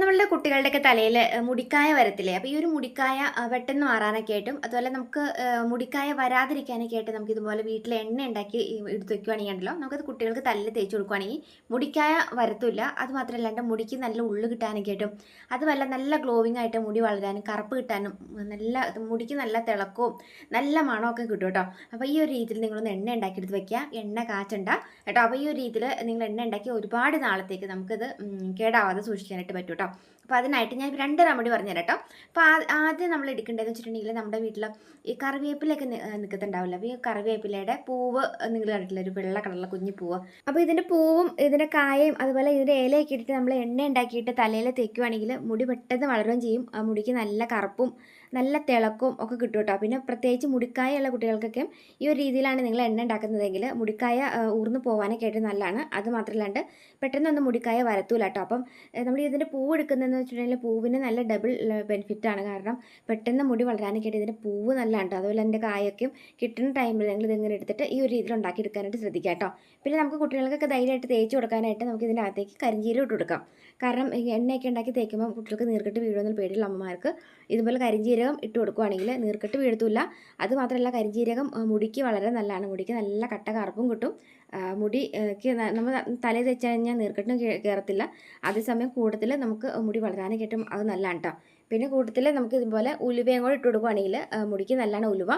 നമ്മളുടെ കുട്ടികളുടെയൊക്കെ തലയിൽ മുടിക്കായ വരത്തില്ലേ? അപ്പോൾ ഈ ഒരു മുടിക്കായ പെട്ടെന്ന് മാറാനൊക്കെ ആയിട്ടും അതുപോലെ നമുക്ക് മുടിക്കായ വരാതിരിക്കാനൊക്കെ ആയിട്ട് നമുക്ക് ഇതുപോലെ വീട്ടിൽ എണ്ണ ഉണ്ടാക്കി എടുത്ത് വെക്കുകയാണെങ്കിൽ ഉണ്ടല്ലോ നമുക്കത് കുട്ടികൾക്ക് തല്ലിൽ തേച്ച് കൊടുക്കുകയാണെങ്കിൽ മുടിക്കായ വരത്തില്ല. അത് മാത്രമല്ലാണ്ട് മുടിക്ക് നല്ല ഉള്ളു കിട്ടാനൊക്കെ ആയിട്ടും അതുമല്ല നല്ല ഗ്ലോവിങ് ആയിട്ട് മുടി വളരാനും കറുപ്പ് കിട്ടാനും നല്ല മുടിക്ക് നല്ല തിളക്കവും നല്ല മണമൊക്കെ കിട്ടും കേട്ടോ. അപ്പോൾ ഈ ഒരു രീതിയിൽ നിങ്ങളൊന്ന് എണ്ണ ഉണ്ടാക്കിയെടുത്ത് വെക്കുക. എണ്ണ കാച്ചണ്ട കേട്ടോ. അപ്പോൾ ഈ ഒരു രീതിയിൽ നിങ്ങൾ എണ്ണ ഉണ്ടാക്കി ഒരുപാട് നാളത്തേക്ക് നമുക്കത് കേടാവാതെ സൂക്ഷിക്കാനായിട്ട് പറ്റും കേട്ടോ. അപ്പോൾ അതിനായിട്ട് ഞാൻ രണ്ട് റെമഡി പറഞ്ഞുതരാം കേട്ടോ അപ്പോൾ ആദ്യം നമ്മൾ എടുക്കേണ്ടതെന്ന് വെച്ചിട്ടുണ്ടെങ്കിൽ നമ്മുടെ വീട്ടിൽ ഈ കറിവേപ്പിലൊക്കെ നി- ഏഹ് നിൽക്കത്തുണ്ടാവില്ല അപ്പോൾ ഈ കറിവേപ്പിലയുടെ പൂവ് നിങ്ങൾ കണ്ടിട്ടില്ല? ഒരു വെള്ള കളറിലെ കുഞ്ഞു പൂവ്. അപ്പോൾ ഇതിന്റെ പൂവും ഇതിന്റെ കായയും അതുപോലെ ഇതിന്റെ ഇലയൊക്കെ ഇട്ടിട്ട് നമ്മൾ എണ്ണ ഉണ്ടാക്കിയിട്ട് തലയിൽ തേക്കുവാണെങ്കിൽ മുടി പെട്ടെന്ന് വളരുകയും ചെയ്യും. ആ മുടിക്ക് നല്ല കറുപ്പും നല്ല തിളക്കവും ഒക്കെ കിട്ടും കേട്ടോ. പിന്നെ പ്രത്യേകിച്ച് മുടിക്കായുള്ള കുട്ടികൾക്കൊക്കെ ഈ ഒരു രീതിയിലാണ് നിങ്ങൾ എണ്ണ ഉണ്ടാക്കുന്നതെങ്കിൽ മുടിക്കായ ഊർന്നു പോകാനൊക്കെ ആയിട്ട് നല്ലതാണ്. അത് മാത്രമല്ലാണ്ട് പെട്ടെന്നൊന്നും മുടിക്കായ വരത്തൂല കേട്ടോ. അപ്പം നമ്മൾ ഇതിന്റെ പൂവ് എടുക്കുന്നതെന്ന് വെച്ചിട്ടുണ്ടെങ്കിൽ പൂവിന് നല്ല ഡബിൾ ബെനിഫിറ്റ് ആണ്. കാരണം പെട്ടെന്ന് മുടി വളരാനൊക്കെ ഇതിന്റെ പൂവ് നല്ലതാണ് കേട്ടോ. അതുപോലെ എന്റെ കായൊക്കെയും കിട്ടുന്ന ടൈമിൽ നിങ്ങൾ ഇതിങ്ങനെ എടുത്തിട്ട് ഈ ഒരു രീതിയിൽ ഉണ്ടാക്കി എടുക്കാനായിട്ട് ശ്രദ്ധിക്കുക കേട്ടോ. പിന്നെ നമുക്ക് കുട്ടികൾക്കൊക്കെ ധൈര്യമായിട്ട് തേച്ച് കൊടുക്കാനായിട്ട് നമുക്ക് ഇതിന്റെ അകത്തേക്ക് കരിഞ്ചീരം ഇട്ട് കൊടുക്കാം. കാരണം എണ്ണയൊക്കെ ഉണ്ടാക്കി തേക്കുമ്പോൾ കുട്ടികൾക്ക് നീർക്കെട്ട് വീഴുമെന്നുള്ള പേടിയുള്ള അമ്മമാർക്ക് ഇതുപോലെ കരിഞ്ജീരകം ഇട്ട് കൊടുക്കുകയാണെങ്കിൽ നീർക്കെട്ട് വീഴത്തില്ല അത് മാത്രമല്ല കരിഞ്ജീരകം മുടിക്ക് വളരെ നല്ലതാണ്. മുടിക്ക് നല്ല കട്ട കറുപ്പും കിട്ടും. മുടിക്ക് നമ്മൾ തലയിൽ തെച്ച് കഴിഞ്ഞാൽ നീർക്കെട്ടും കയറത്തില്ല അതേസമയം കൂടുതൽ നമുക്ക് മുടി വളരാനും കിട്ടും. അത് നല്ലതാണ് കേട്ടോ പിന്നെ കൂട്ടത്തിൽ നമുക്ക് ഇതുപോലെ ഉലുവയും കൂടെ ഇട്ട് കൊടുക്കുകയാണെങ്കിൽ മുടിക്ക് നല്ലതാണ് ഉലുവ.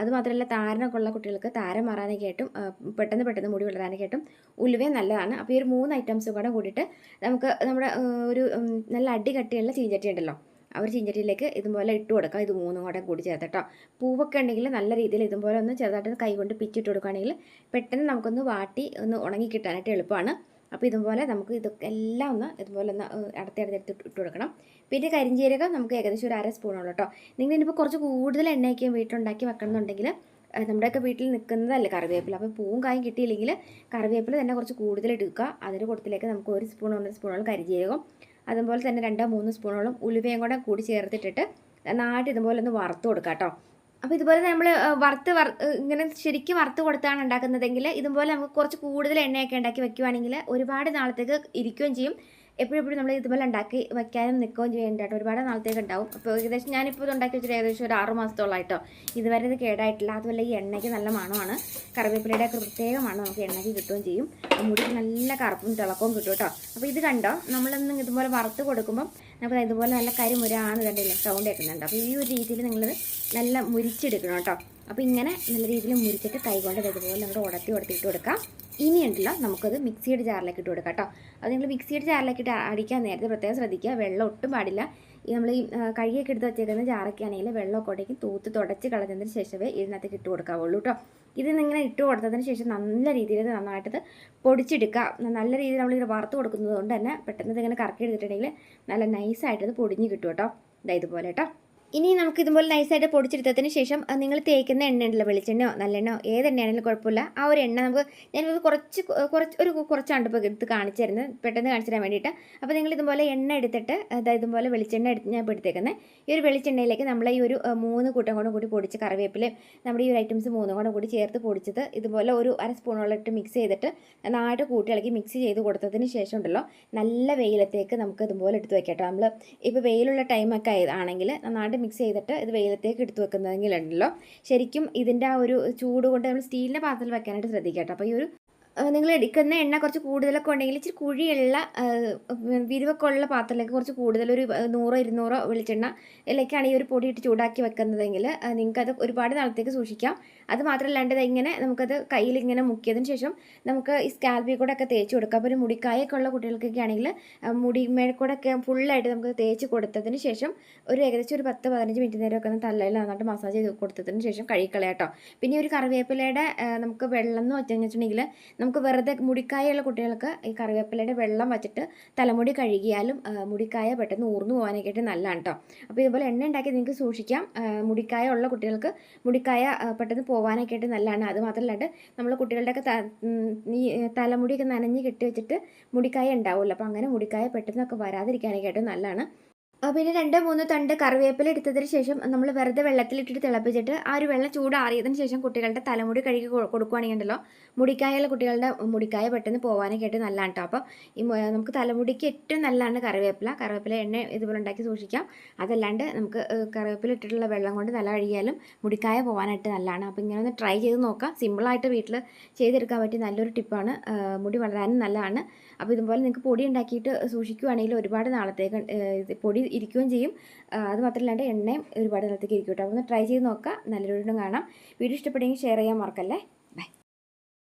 അത് മാത്രമല്ല താരനൊക്കെ ഉള്ള കുട്ടികൾക്ക് താരം മാറാനൊക്കെ ആയിട്ടും പെട്ടെന്ന് പെട്ടെന്ന് മുടി വളരാനൊക്കെ ആയിട്ടും ഉലുവയും നല്ലതാണ്. അപ്പോൾ ഈ ഒരു മൂന്ന് ഐറ്റംസും കൂടെ കൂടിയിട്ട് നമുക്ക് നമ്മുടെ ഒരു നല്ല അടി കട്ടിയുള്ള ചീഞ്ചട്ടി ഉണ്ടല്ലോ. ഒരു ചീഞ്ചട്ടിയിലേക്ക് ഇതുപോലെ ഇട്ട് കൊടുക്കാം. ഇത് മൂന്നും കൂടെ കൂടി ചേർത്ത് കേട്ടോ പൂവൊക്കെ ഉണ്ടെങ്കിൽ നല്ല രീതിയിൽ ഇതുപോലെ ഒന്ന് ചെറുതായിട്ട് കൈ കൊണ്ട് പിച്ചിട്ട് കൊടുക്കുകയാണെങ്കിൽ പെട്ടെന്ന് നമുക്കൊന്ന് വാട്ടി ഒന്ന് ഉണങ്ങി കിട്ടാനായിട്ട് എളുപ്പമാണ്. അപ്പോൾ ഇതുപോലെ നമുക്ക് ഇതൊക്കെ എല്ലാം ഒന്ന് ഇതുപോലെ ഒന്ന് അടത്തി അടത്തി എടുത്ത് ഇട്ട് കൊടുക്കണം. പിന്നെ കരിഞ്ചീരകം നമുക്ക് ഏകദേശം ഒരു അര സ്പൂണുള്ളൂ കേട്ടോ. നിങ്ങൾ ഇനിയിപ്പോൾ കുറച്ച് കൂടുതൽ എണ്ണയൊക്കെ വീട്ടിലുണ്ടാക്കി വെക്കണമെന്നുണ്ടെങ്കിൽ നമ്മുടെയൊക്കെ വീട്ടിൽ നിൽക്കുന്നതല്ല കറിവേപ്പില. അപ്പോൾ പൂവും കായും കിട്ടിയില്ലെങ്കിൽ കറിവേപ്പില തന്നെ കുറച്ച് കൂടുതൽ എടുക്കുക അതിന്റെ കൂട്ടത്തിലേക്ക് നമുക്ക് ഒരു സ്പൂൺ ഒന്നര സ്പൂണോളം കരിജീരകം അതുപോലെ തന്നെ രണ്ടോ മൂന്ന് സ്പൂണോളം ഉലുവയും കൂടെ കൂടി ചേർത്തിട്ടിട്ട് നന്നായിട്ട് ഇതുപോലെ ഒന്ന് വറുത്ത് കൊടുക്കുക കേട്ടോ. അപ്പോൾ ഇതുപോലെ നമ്മൾ വറുത്ത് വർ ഇങ്ങനെ ശരിക്കും വറുത്ത് കൊടുത്താണ് ഉണ്ടാക്കുന്നതെങ്കിൽ ഇതുപോലെ നമുക്ക് കുറച്ച് കൂടുതൽ എണ്ണയൊക്കെ ഉണ്ടാക്കി വെക്കുവാണെങ്കിൽ ഒരുപാട് നാളത്തേക്ക് ഇരിക്കുകയും ചെയ്യും. എപ്പോഴും എപ്പോഴും നമ്മൾ ഇതുപോലെ ഉണ്ടാക്കി വയ്ക്കാനും നിൽക്കുകയും ചെയ്യേണ്ട കേട്ടോ. ഒരുപാട് നാളത്തേക്ക് ഉണ്ടാവും. അപ്പോൾ ഏകദേശം ഞാനിപ്പോൾ ഇത് ഉണ്ടാക്കി വെച്ചിട്ട് ഏകദേശം ഒരു ആറ് മാസത്തോളമായിട്ടോ ഇതുവരെ ഇത് കേടായിട്ടില്ല. അതുപോലെ ഈ എണ്ണയ്ക്ക് നല്ല മണമാണ്. കറിവേപ്പിലയുടെ ഒക്കെ പ്രത്യേക മണം നമുക്ക് എണ്ണയ്ക്ക് കിട്ടുകയും ചെയ്യും. മുടിക്ക് നല്ല കറുപ്പും തിളക്കവും കിട്ടും കേട്ടോ. അപ്പോൾ ഇത് കണ്ടോ? നമ്മളൊന്ന് ഇതുപോലെ വറുത്ത് കൊടുക്കുമ്പം നമുക്ക് ഇതുപോലെ നല്ല കരിമുരാന്ന് കണ്ടില്ല? സൗണ്ട് കേൾക്കുന്നുണ്ട്. അപ്പോൾ ഈ ഒരു രീതിയിൽ നിങ്ങളിത് നല്ല മുരിച്ചെടുക്കണം കേട്ടോ. അപ്പോൾ ഇങ്ങനെ നല്ല രീതിയിൽ മുറിച്ചിട്ട് കൈകൊണ്ട് ഇത് ഇതുപോലെ നമ്മൾ ഉടത്തി ഉടത്തിയിട്ട് കൊടുക്കാം. ഇനി ഉണ്ടല്ലോ നമുക്കത് മിക്സിയുടെ ജാറിലേക്ക് ഇട്ട് കൊടുക്കാം കേട്ടോ. അത് നിങ്ങൾ മിക്സിയുടെ ജാറിലേക്ക് ഇട്ട് അടിക്കാൻ നേരത്തെ പ്രത്യേകം ശ്രദ്ധിക്കുക. വെള്ളം ഒട്ടും പാടില്ല. നമ്മൾ ഈ കഴുകിയൊക്കെ എടുത്ത് വെച്ചേക്കുന്ന ജാറൊക്കെ ആണെങ്കിൽ വെള്ളമൊക്കെ ഉണ്ടെങ്കിൽ തൂത്ത് തുടച്ച് കളഞ്ഞതിന് ശേഷമേ ഇതിനകത്തേക്ക് ഇട്ട് കൊടുക്കാവുള്ളൂ കേട്ടോ. ഇത് ഇങ്ങനെ ഇട്ട് കൊടുത്തതിന് ശേഷം നല്ല രീതിയിൽ ഇത് നന്നായിട്ട് പൊടിച്ചെടുക്കാം നല്ല രീതിയിൽ നമ്മൾ ഇത് വറുത്ത് കൊടുക്കുന്നത് കൊണ്ട് തന്നെ പെട്ടെന്ന് ഇതിങ്ങനെ കറക്കി എടുത്തിട്ടുണ്ടെങ്കിൽ നല്ല നൈസായിട്ടത് പൊടിഞ്ഞ് കിട്ടും കേട്ടോ. ഇതാ ഇതുപോലെ കേട്ടോ. ഇനി നമുക്ക് ഇതുപോലെ നൈസായിട്ട് പൊടിച്ചെടുത്തതിന് ശേഷം നിങ്ങൾ തേക്കുന്ന എണ്ണ ഉണ്ടല്ലോ വെളിച്ചെണ്ണയോ നല്ലെണ്ണയോ ഏത് എണ്ണയാണെങ്കിലും കുഴപ്പമില്ല. ആ ഒരു എണ്ണ നമുക്ക് ഞാൻ കുറച്ച് കുറച്ച് ഒരു കുറച്ചാണ് ഇപ്പോൾ എടുത്ത് കാണിച്ചു തരുന്നത് പെട്ടെന്ന് കാണിച്ചു തരാൻ വേണ്ടിയിട്ട്. അപ്പോൾ നിങ്ങൾ ഇതുപോലെ എണ്ണ എടുത്തിട്ട് അതായത് ഇതുപോലെ വെളിച്ചെണ്ണ എടുത്ത് ഞാൻ ഇപ്പോൾ എടുത്തേക്കുന്നത് ഈ ഒരു വെളിച്ചെണ്ണയിലേക്ക് നമ്മൾ ഈ ഒരു മൂന്ന് കൂട്ടം കൂടെ കൂടി പൊടിച്ച് കറിവേപ്പിലയും നമ്മുടെ ഈ ഒരു ഐറ്റംസ് മൂന്നും കൂടെ കൂടി ചേർത്ത് പൊടിച്ചത് ഇതുപോലെ ഒരു അര സ്പൂണോളം ഇട്ട് മിക്സ് ചെയ്തിട്ട് നന്നായിട്ട് കൂട്ടി ഇളക്കി മിക്സ് ചെയ്ത് കൊടുത്തതിന് ശേഷം ഉണ്ടല്ലോ നല്ല വെയിലത്തേക്ക് നമുക്ക് ഇതുപോലെ എടുത്ത് വയ്ക്കാം കേട്ടോ. നമ്മൾ ഇപ്പോൾ വെയിലുള്ള ടൈമൊക്കെ ആണെങ്കിൽ നന്നായിട്ട് മിക്സ് ചെയ്തിട്ട് ഇത് വെയിലത്തേക്ക് എടുത്ത് വെക്കുന്നതെങ്കിലുണ്ടല്ലോ. ശരിക്കും ഇതിന്റെ ആ ഒരു ചൂട് കൊണ്ട് നമ്മൾ സ്റ്റീലിന്റെ പാത്രത്തിൽ വെക്കാനായിട്ട് ശ്രദ്ധിക്കുക കേട്ടോ. അപ്പോൾ ഈ ഒരു നിങ്ങൾ എടുക്കുന്ന എണ്ണ കുറച്ച് കൂടുതലൊക്കെ ഉണ്ടെങ്കിൽ ഇച്ചിരി കുഴിയുള്ള വിരിവൊക്കെ ഉള്ള പാത്രത്തിലേക്ക് കുറച്ച് കൂടുതൽ ഒരു നൂറോ ഇരുന്നൂറോ വെളിച്ചെണ്ണ ഇതിലേക്കാണ് ഈ ഒരു പൊടി ഇട്ട് ചൂടാക്കി വെക്കുന്നതെങ്കിൽ നിങ്ങൾക്കത് ഒരുപാട് നാളത്തേക്ക് സൂക്ഷിക്കാം. അത് മാത്രമല്ലാണ്ട് ഇങ്ങനെ നമുക്കത് കയ്യിൽ ഇങ്ങനെ മുക്കിയതിന് ശേഷം നമുക്ക് ഈ സ്കാൽപ്പിൽ കൂടെ ഒക്കെ തേച്ച് കൊടുക്കാം. അപ്പോൾ ഒരു മുടിക്കായൊക്കെ ഉള്ള കുട്ടികൾക്കൊക്കെ ആണെങ്കിൽ മുടി കൂടെ ഒക്കെ ഫുള്ളായിട്ട് നമുക്ക് തേച്ച് കൊടുത്തതിന് ശേഷം ഒരു ഏകദേശം ഒരു പത്ത് പതിനഞ്ച് മിനിറ്റ് നേരമൊക്കെ ഒന്ന് തലയിൽ നന്നായിട്ട് മസാജ് ചെയ്ത് കൊടുത്തതിന് ശേഷം കഴിക്കളയാട്ടോ പിന്നെ ഒരു കറിവേപ്പിലയുടെ നമുക്ക് വെള്ളം എന്ന് വെച്ചിട്ടുണ്ടെങ്കിൽ നമുക്ക് വെറുതെ മുടിക്കായുള്ള കുട്ടികൾക്ക് ഈ കറിവേപ്പിലയുടെ വെള്ളം വച്ചിട്ട് തലമുടി കഴുകിയാലും മുടിക്കായ പെട്ടെന്ന് ഊർന്നു പോകാനൊക്കെ ആയിട്ട് നല്ലതാണ് കേട്ടോ അപ്പോൾ ഇതുപോലെ എണ്ണ ഉണ്ടാക്കി നിങ്ങൾക്ക് സൂക്ഷിക്കാം. മുടിക്കായ ഉള്ള കുട്ടികൾക്ക് മുടിക്കായ പെട്ടെന്ന് പോകാനൊക്കെ ആയിട്ട് നല്ലതാണ്. അത് മാത്രമല്ലാണ്ട് നമ്മൾ കുട്ടികളുടെയൊക്കെ ഈ തലമുടിയൊക്കെ നനഞ്ഞ് കെട്ടി വെച്ചിട്ട് മുടിക്കായ ഉണ്ടാവുമല്ലോ. അപ്പോൾ അങ്ങനെ മുടിക്കായ പെട്ടെന്നൊക്കെ വരാതിരിക്കാനൊക്കെ ആയിട്ട് നല്ലതാണ്. പിന്നെ രണ്ട് മൂന്ന് തണ്ട് കറിവേപ്പില എടുത്തതിന് ശേഷം നമ്മൾ വെറുതെ വെള്ളത്തിലിട്ടിട്ട് തിളപ്പിച്ചിട്ട് ആ ഒരു വെള്ളം ചൂടാറിയതിന് ശേഷം കുട്ടികളുടെ തലമുടി കഴുകി കൊടുക്കുകയാണെങ്കിൽ ഉണ്ടല്ലോ മുടിക്കായുള്ള കുട്ടികളുടെ മുടിക്കായ പെട്ടെന്ന് പോകാനൊക്കെ ആയിട്ട് നല്ലതാണ് കേട്ടോ അപ്പോൾ ഈ നമുക്ക് തലമുടിക്ക് ഏറ്റവും നല്ലതാണ് കറിവേപ്പില. കറിവേപ്പില എണ്ണ ഇതുപോലെ ഉണ്ടാക്കി സൂക്ഷിക്കാം. അതല്ലാണ്ട് നമുക്ക് കറിവേപ്പില ഇട്ടിട്ടുള്ള വെള്ളം കൊണ്ട് നല്ല കഴുകിയാലും മുടിക്കായ പോകാനായിട്ട് നല്ലതാണ്. അപ്പോൾ ഇങ്ങനെ ഒന്ന് ട്രൈ ചെയ്ത് നോക്കാം. സിമ്പിളായിട്ട് വീട്ടിൽ ചെയ്തെടുക്കാൻ പറ്റിയ നല്ലൊരു ടിപ്പാണ് മുടി വളരാനും നല്ലതാണ്. അപ്പോൾ ഇതുപോലെ നിങ്ങൾക്ക് പൊടി ഉണ്ടാക്കിയിട്ട് സൂക്ഷിക്കുകയാണെങ്കിൽ ഒരുപാട് നാളത്തേക്ക് പൊടി ഇരിക്കുകയും ചെയ്യും. അത് മാത്രമല്ലാണ്ട് എണ്ണയും ഒരുപാട് നിലത്തേക്ക് ഇരിക്കും കേട്ടോ. ഒന്ന് ട്രൈ ചെയ്ത് നോക്കുക നല്ലൊരു കാണാം. വീഡിയോ ഇഷ്ടപ്പെട്ടെങ്കിൽ ഷെയർ ചെയ്യാൻ മറക്കല്ലേ?